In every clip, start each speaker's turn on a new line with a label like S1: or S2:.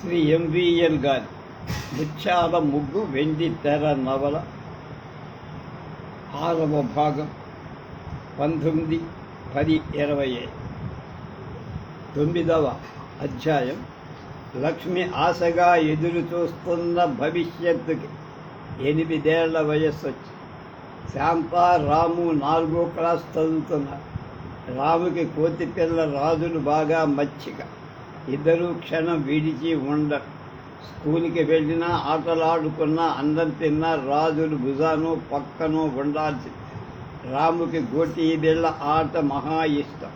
S1: Shri MVL గారి ముత్యాల ముగ్గు వెండి తెర నవల. ఆరవ భాగం పంతొమ్మిది పది ఇరవై ఐదు. తొమ్మిదవ అధ్యాయం లక్ష్మి ఆశగా ఎదురు చూస్తున్న భవిష్యత్తుకి ఎనిమిదేళ్ళ వయస్సు వచ్చి శాంత రాము నాలుగో క్లాస్ చదువుతున్నారు. రాముకి కోతి పిల్ల రాజులు బాగా మచ్చిక. ఇద్దరు క్షణం విడిచి ఉండ. స్కూల్కి వెళ్ళినా ఆటలాడుకున్నా అందం తిన్నా రాజులు భుజాను పక్కను ఉండాల్సి. రాముకి గోటి బిళ్ళ ఆట మహా ఇష్టం.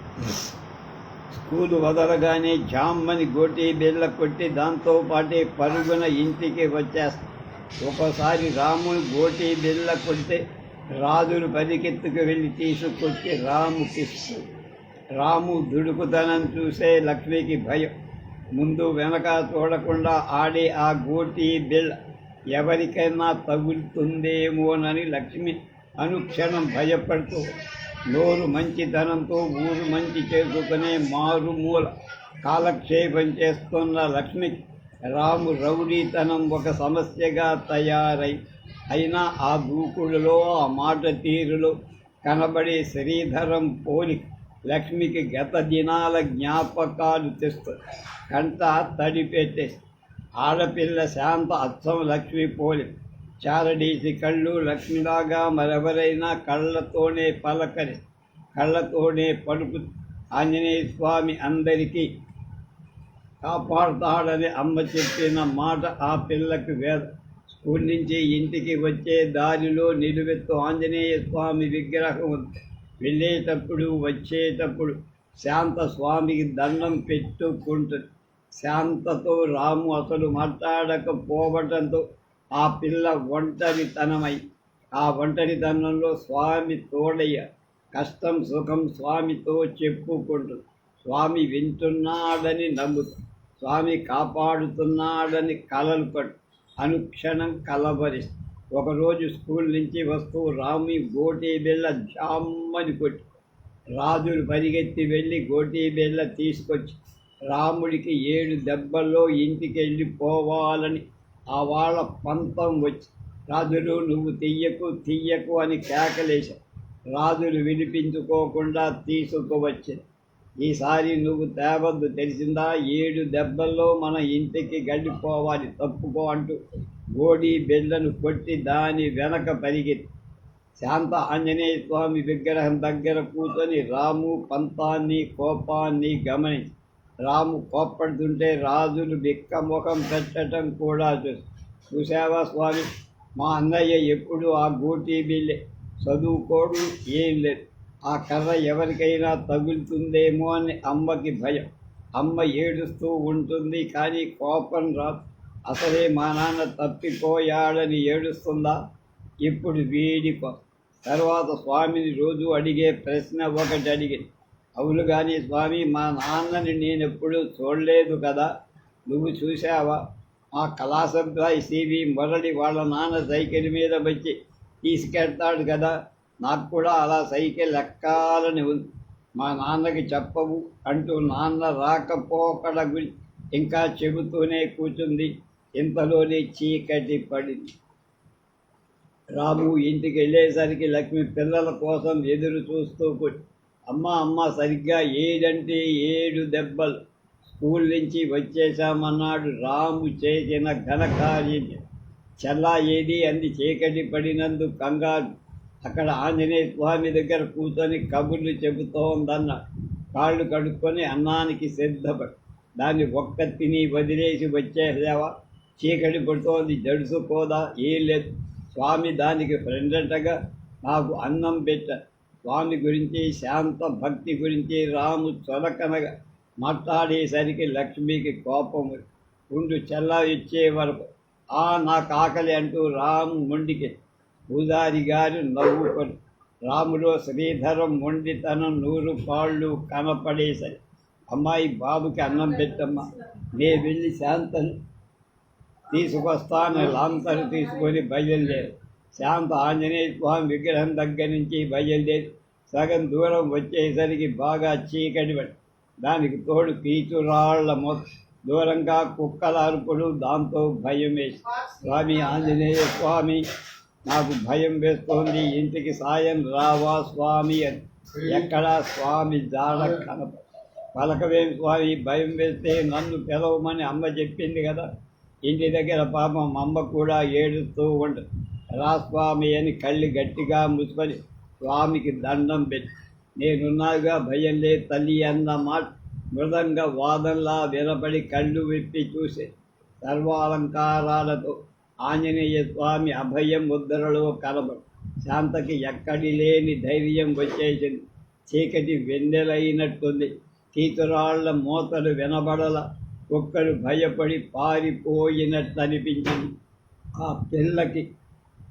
S1: స్కూలు వదలగానే జామ్మని గోటి బిళ్ళ కొట్టి దాంతో పాటే పరుగున ఇంటికి వచ్చేస్తాం. ఒకసారి రాముని గోటి బిళ్ళ కొడితే రాజులు పరిగెత్తుకు వెళ్ళి తీసుకొచ్చి రాముకిస్తూ రాము దుడుకుతనం చూసే లక్ష్మికి భయం. ముందు వెనక చూడకుండా ఆడే ఆ గోటి బిల్ ఎవరికైనా తగులుతుందేమోనని లక్ష్మి అనుక్షణం భయపడుతూ నోరు మంచితనంతో ఊరు మంచి చేసుకునే మారుమూల కాలక్షేపం చేస్తున్న లక్ష్మికి రాము రౌడీతనం ఒక సమస్యగా తయారై అయినా ఆ దూకుడులో ఆ మాట తీరులో కనబడే శ్రీధరం పోలి లక్ష్మికి గత దినాల జ్ఞాపకాలు తెస్తూ కంట తడి పెట్టేసి ఆడపిల్ల శాంత అచ్చం లక్ష్మి పోలి చారడీసి కళ్ళు లక్ష్మిలాగా మరెవరైనా కళ్ళతోనే పలకరి కళ్ళతోనే పలుకు ఆంజనేయ స్వామి అందరికీ కాపాడుతాడని అమ్మ చెప్పిన మాట ఆ పిల్లకి వేద స్కూల్ నుంచి ఇంటికి వచ్చే దారిలో నిలువెత్తు ఆంజనేయ స్వామి విగ్రహం ఉంది. వెళ్ళేటప్పుడు వచ్చేటప్పుడు శాంత స్వామికి దండం పెట్టుకుంటుంది శాంతతో రాము అసలు మాట్లాడకపోవడంతో ఆ పిల్ల ఒంటరితనమై ఆ ఒంటరితనంలో స్వామి తోడయ్య కష్టం సుఖం స్వామితో చెప్పుకుంటుంది స్వామి వింటున్నాడని నమ్ముతు స్వామి కాపాడుతున్నాడని కలలు పట్టు. అనుక్షణం కలబరిస్తూ ఒకరోజు స్కూల్ నుంచి వస్తూ రామి గోటి బిళ్ళ జామ్మని కొట్టి రాజులు పరిగెత్తి వెళ్ళి గోటి బిళ్ళ తీసుకొచ్చి రాముడికి ఏడు దెబ్బల్లో ఇంటికి వెళ్ళిపోవాలని ఆ వాళ్ళ పంతం వచ్చి రాజులు నువ్వు తీయకు తీయకు అని కేకలేశావు రాజులు వినిపించుకోకుండా తీసుకువచ్చి ఈసారి నువ్వు తేవద్దు తెలిసిందా? ఏడు దెబ్బల్లో మన ఇంటికి గడిపోవాలి తప్పుకో అంటూ గోడి బెల్లను కొట్టి దాని వెనక పరిగెత్తి శాంత ఆంజనేయ స్వామి విగ్రహం దగ్గర కూర్చొని రాము పంతాన్ని కోపాన్ని గమనించి రాము కోప్పడుతుంటే రాజులు బిక్క ముఖం పెట్టడం కూడా చూసి చూసావా స్వామి? మా అన్నయ్య ఎప్పుడు ఆ గోటీ బిల్లే. చదువుకోడు ఏం లేదు. ఆ కర్ర ఎవరికైనా తగులుతుందేమో అని అమ్మకి భయం. అమ్మ ఏడుస్తూ ఉంటుంది కానీ కోపం రాదు. అసలే మా నాన్న తప్పిపోయాడని ఏడుస్తుందా? ఇప్పుడు వీడి తర్వాత స్వామిని రోజు అడిగే ప్రశ్న ఒకటి అడిగింది అవును కానీ స్వామి మా నాన్నని నేను ఎప్పుడూ చూడలేదు కదా. నువ్వు చూసావా మా కళాసభ్రాయ్ సివి మురళి వాళ్ళ నాన్న సైకిల్ మీద వచ్చి తీసుకెళ్తాడు కదా. నాకు కూడా అలా సైకిల్ ఎక్కాలని ఉంది. మా నాన్నకి చెప్పవు అంటూ నాన్న రాకపోకడ గురించి ఇంకా చెబుతూనే కూర్చుంది ఇంతలోనే చీకటి పడింది. రాము ఇంటికి వెళ్ళేసరికి లక్ష్మి పిల్లల కోసం ఎదురు చూస్తూ అమ్మ అమ్మ సరిగ్గా ఏడంటే ఏడు దెబ్బలు. స్కూల్ నుంచి వచ్చేసామన్నాడు రాము చేసిన ఘనకార్యం. చల్లా ఏది అంది చీకటి పడినందు కంగారు. అక్కడ ఆంజనేయ స్వామి దగ్గర కూర్చొని కబుర్లు చెబుతోందన్న కాళ్ళు కడుక్కొని అన్నానికి సిద్ధపడి. దాన్ని ఒక్క తిని వదిలేసి వచ్చేసావా? చీకటి పడుతోంది జడుసుకోదా ఏం లేదు. స్వామి దానికి ఫ్రెండ్ నాకు అన్నం పెట్ట. స్వామి గురించి శాంత భక్తి గురించి రాము చొలకనగా మాట్లాడేసరికి లక్ష్మికి కోపం ఉండు చెల్ల ఇచ్చే వరకు ఆ నాకు ఆకలి అంటూ రాము మొండికి పూజారి గారు నవ్వుకొని రాములో శ్రీధరం మొండితనం నూరు పాళ్ళు కనపడేసరి అమ్మాయి బాబుకి అన్నం పెట్టమ్మా నే వెళ్ళి శాంతం తీసుకొస్తాను. లాంతరు తీసుకొని బయలుదేరు. శాంత ఆంజనేయ స్వామి విగ్రహం దగ్గర నుంచి బయలుదేరి సగం దూరం వచ్చేసరికి బాగా చీకటి పడి దానికి తోడు పీచురాళ్ళ మొ దూరంగా కుక్కల అరుపులు దాంతో భయం వేసి స్వామి ఆంజనేయ స్వామి నాకు భయం వేస్తోంది. ఇంటికి సాయం రావా స్వామి అని. ఎక్కడా స్వామి జాడ కనప పలకవేమి స్వామి భయం వేస్తే నన్ను పిలవమని అమ్మ చెప్పింది కదా ఇంటి దగ్గర పాపం అమ్మ కూడా ఏడుస్తూ ఉంటుంది. రా స్వామి అని కళ్ళు గట్టిగా మూసుకొని స్వామికి దండం పెట్టి నేనున్నాగా భయం లే తల్లి అన్న మాట మృదంగ వాదంలా వినపడి కళ్ళు విప్పి చూసే సర్వాలంకారాలతో ఆంజనేయ స్వామి అభయం ముద్రలో కలబడు శాంతకి ఎక్కడి లేని ధైర్యం వచ్చేసింది. చీకటి వెన్నెలైనట్టుంది. కీతురాళ్ళ మోతలు వినబడల కుక్కలు భయపడి పారిపోయినట్టు అనిపించింది ఆ పిల్లకి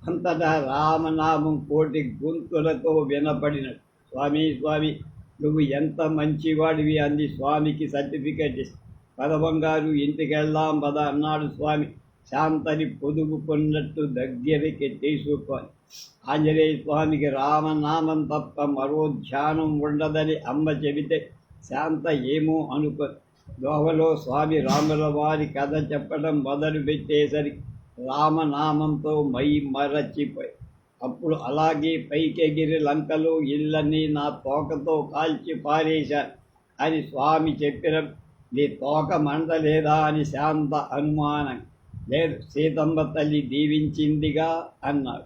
S1: అంతటా రామనామం కోటి గొంతులతో వినపడినట్టు స్వామి స్వామి నువ్వు ఎంత మంచివాడివి అంది స్వామికి సర్టిఫికెట్ ఇస్తా. పదబంగారు ఇంటికి పద అన్నాడు స్వామి. శాంతని పొదుగుకున్నట్టు దగ్గరికి తీసుకొని ఆంజనేయ స్వామికి రామనామం తప్ప మరో ధ్యానం ఉండదని అమ్మ చెబితే శాంత ఏమో అనుకో దోహలో స్వామి రాముల వారి కథ చెప్పడం మొదలుపెట్టేసరికి రామనామంతో మై మరచిపోయి అప్పుడు అలాగే పైకెగిరి లంకలు ఇళ్ళని నా తోకతో కాల్చి పారేశాను అని స్వామి చెప్పిన నీ తోక మండలేదా అని శాంత అనుమానం. లేదు సీతమ్మ తల్లి దీవించిందిగా? అన్నాడు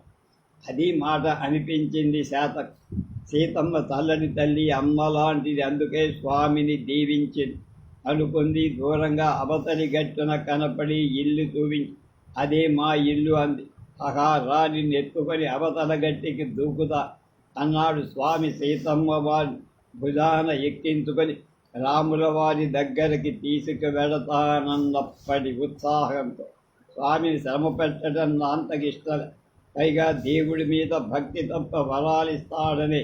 S1: అది మాట అనిపించింది శాత. సీతమ్మ చల్లని తల్లి అమ్మ లాంటిది అందుకే స్వామిని దీవించింది. అనుకుంది. దూరంగా అవతలి గట్టున కనపడి ఇల్లు చూపించి అదే మా ఇల్లు అంది. ఆహా రాని ఎత్తుకొని అవతల గట్టికి దూకుతా అన్నాడు స్వామి సీతమ్మ వారి. భుజాన ఎక్కించుకొని రాముల వారి దగ్గరికి తీసుకువెడతానన్నప్పటి ఉత్సాహంతో స్వామిని శ్రమ పెట్టడం అంతకి ఇష్టం పైగా దేవుడి మీద భక్తి తప్ప వరాలిస్తాడని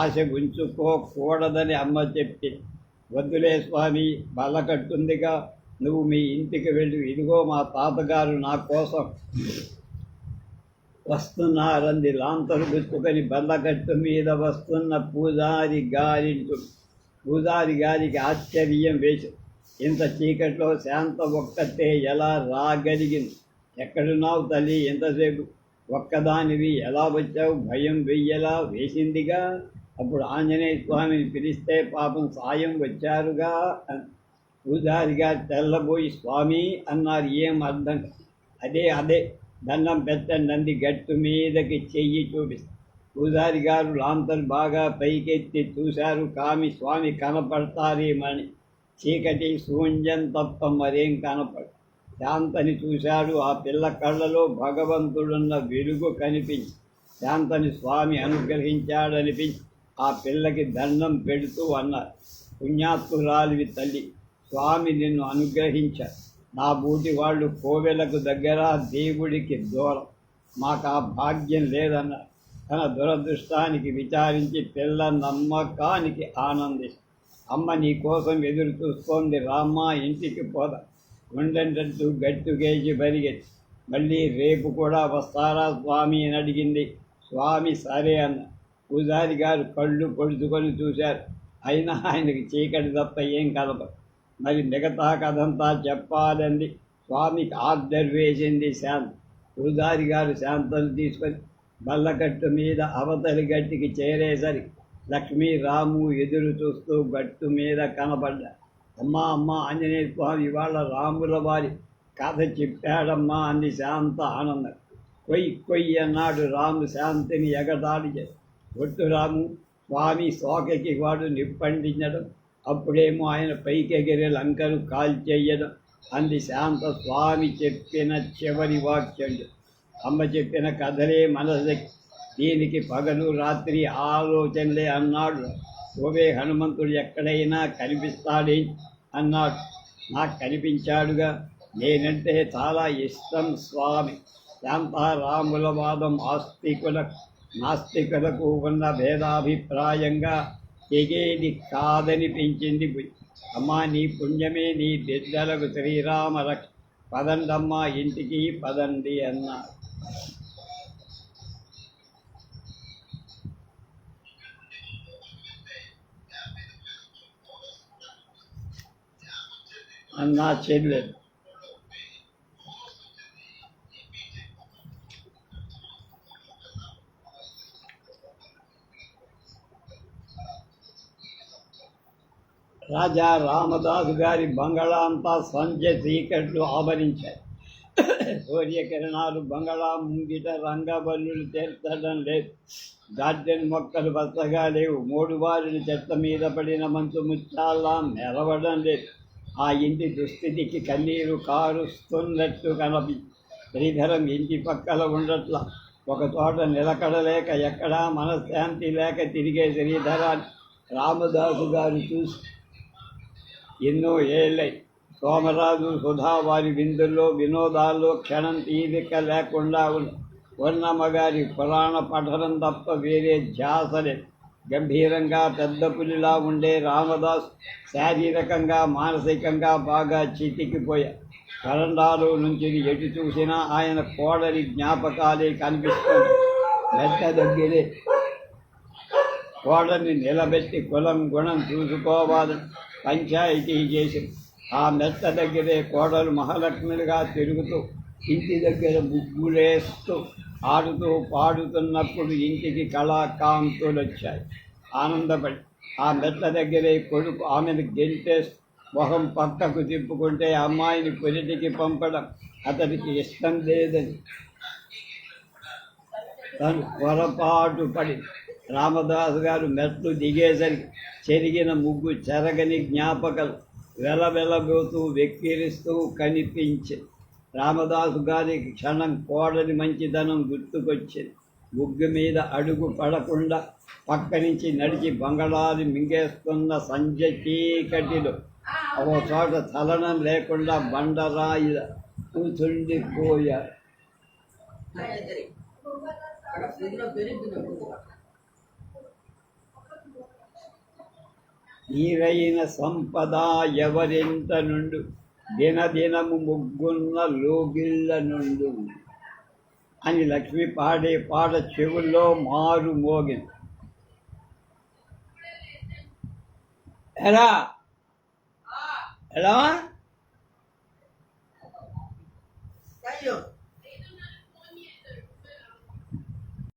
S1: ఆశ ఉంచుకోకూడదని అమ్మ చెప్పింది. వద్దులే స్వామి బలకట్టుందిగా నువ్వు మీ ఇంటికి వెళ్ళి. ఇదిగో మా తాతగారు నా కోసం వస్తున్నారంది. లాంతరు గుచ్చుకొని బల్లకట్టు మీద వస్తున్న పూజారి గారింటు పూజారి గారికి ఆశ్చర్యం వేసి ఇంత చీకట్లో శాంత ఒక్కతే ఎలా రాగలిగింది? ఎక్కడున్నావు తల్లి? ఎంతసేపు? ఒక్కదానివి ఎలా వచ్చావు? భయం వెయ్యలా వేసిందిగా? అప్పుడు ఆంజనేయ స్వామిని పిలిస్తే పాపం సాయం వచ్చారుగా పూజారిగా తెల్లబోయి స్వామి అన్నారు ఏం అర్థం అదే అదే దండం పెట్టండి అంది గట్టు మీదకి చెయ్యి చూపిస్తారు పూజారి గారు లాంతర్ బాగా పైకెత్తి చూశారు కామి స్వామి కనపడతారేమని చీకటి శూన్యం తప్ప మరేం కనపడ శాంతని చూశాడు ఆ పిల్ల కళ్ళలో భగవంతుడున్న వెలుగు కనిపించి శాంతని స్వామి అనుగ్రహించాడనిపించి ఆ పిల్లకి దండం పెడుతూ అన్నారు పుణ్యాత్మురాలివి తల్లి స్వామి నిన్ను అనుగ్రహించారు నా బూటి వాళ్ళు కోవెలకు దగ్గర దేవుడికి దూరం. మాకు ఆ భాగ్యం లేదన్నారు తన దురదృష్టానికి విచారించి పిల్ల నమ్మకానికి ఆనందిస్తుంది అమ్మ నీ కోసం ఎదురు చూస్తోంది రామ్మ ఇంటికి పోదా. ఉండేటట్టు గట్టుకేసి బరిగెత్తి. మళ్ళీ రేపు కూడా వస్తారా స్వామి? అని అడిగింది. స్వామి సరే అన్న. పూజారి గారు కళ్ళు పొడుచుకొని చూశారు. అయినా ఆయనకి చీకటి తప్ప ఏం కలపదు మరి మిగతా కథంతా చెప్పాలండి స్వామికి ఆర్డర్ వేసింది శాంత. పూజారి గారు శాంతను తీసుకొని బల్లగట్టు మీద అవతలి గట్టికి చేరేసరికి లక్ష్మీ రాము ఎదురు చూస్తూ గట్టు మీద కనబడ్డా. అమ్మా అమ్మ ఆంజనేయ స్వామి ఇవాళ రాముల వారి కథ చెప్పాడమ్మా అంది శాంత ఆనందం. కొయ్యి కొయ్యి అన్నాడు రాము శాంతిని ఎగదాడి చేసి ఒట్టు స్వామి శోకకి వాడు నిప్పండించడం అప్పుడేమో ఆయన పైకెగిరే లంకను కాల్చేయడం. అంది శాంత స్వామి చెప్పిన చివరి వాక్యం. అమ్మ చెప్పిన కథలే మనసు. దీనికి పగలు రాత్రి ఆలోచనలే అన్నాడు. ఓవే హనుమంతుడు ఎక్కడైనా కనిపిస్తాడే అన్నాడు. నాకు కనిపించాడుగా. నేనంటే చాలా ఇష్టం స్వామి. శాంతారాముల వాదం ఆస్తికుల. నాస్తికులకు ఉన్న భేదాభిప్రాయంగా తెగేది కాదనిపించింది అమ్మా నీ పుణ్యమే నీ బిడ్డలకు శ్రీరామ రక్ష. పదండమ్మా ఇంటికి పదండి అన్నారు అన్నా చెల్లెలు రాజా రామదాసు గారి బంగళా అంతా సంధ్య చీకట్లు ఆవరించాయి. సూర్యకిరణాలు బంగళా ముంగిట రంగబల్లులు చేర్చడం లేదు. గార్డెన్ మొక్కలు బస్తగా లేవు. మూడు చెత్త మీద పడిన మంచు ముచ్చాల్లా మెరవడం లేదు. ఆ ఇంటి దుస్థితికి కన్నీరు కారుస్తున్నట్టు కనపి శ్రీధరం ఇంటి పక్కల ఉండట్ల. ఒక చోట నిలకడలేక ఎక్కడా మనశ్శాంతి లేక తిరిగే శ్రీధరాన్ని రామదాసు గారు చూసి ఎన్నో ఏళ్ళై. సోమరాజు సుధా వారి విందుల్లో వినోదాల్లో క్షణం తీరిక లేకుండా ఉంది వర్ణమ్మ గారి పురాణ పఠనం తప్ప వేరే ధ్యాసలే గంభీరంగా పెద్ద పులిలా ఉండే రామదాస్ శారీరకంగా మానసికంగా బాగా చితికిపోయా వరండాలో నుంచి ఎటు చూసినా ఆయన కోడలి జ్ఞాపకాలే కనిపిస్తుంది మెట్ట దగ్గరే కోడని నిలబెట్టి కులం గుణం చూసుకోవాలని పంచాయతీ చేసి ఆ మెత్త దగ్గరే కోడలు మహాలక్ష్మిలుగా తిరుగుతూ ఇంటి దగ్గర ముగ్గులేస్తూ ఆడుతూ పాడుతున్నప్పుడు ఇంటికి కళాకాంతులు వచ్చాయి ఆనందపడి ఆ మెట్ల దగ్గరే కొడుకు ఆమెను గెంటేస్తూ మొహం పక్కకు తిప్పుకుంటే అమ్మాయిని పొలిటికి పంపడం అతనికి ఇష్టం లేదని. తను పొరపాటు పడి రామదాసు గారు మెట్లు దిగేసరికి చెరిగిన ముగ్గు చెరగని జ్ఞాపకాలు వెలవెలబోతూ వెక్కిరిస్తూ కనిపించి. రామదాసు గారికి క్షణం కోడని మంచిదనం గుర్తుకొచ్చింది. ముగ్గు మీద అడుగు పడకుండా పక్క నుంచి నడిచి బంగళాలు మింగేస్తున్న సంజ చీకటిలో ఓ చోట చలనం లేకుండా బండరాయి కూచుండిపోయారు నీవైన సంపద ఎవరింత నుండు? దినదినము ముగ్గున్న లోగిళ్ళ నుండు. అని లక్ష్మి పాడే పాట చెవుల్లో మారు మోగింది ఎలా? ఎలా?
S2: అయ్యో.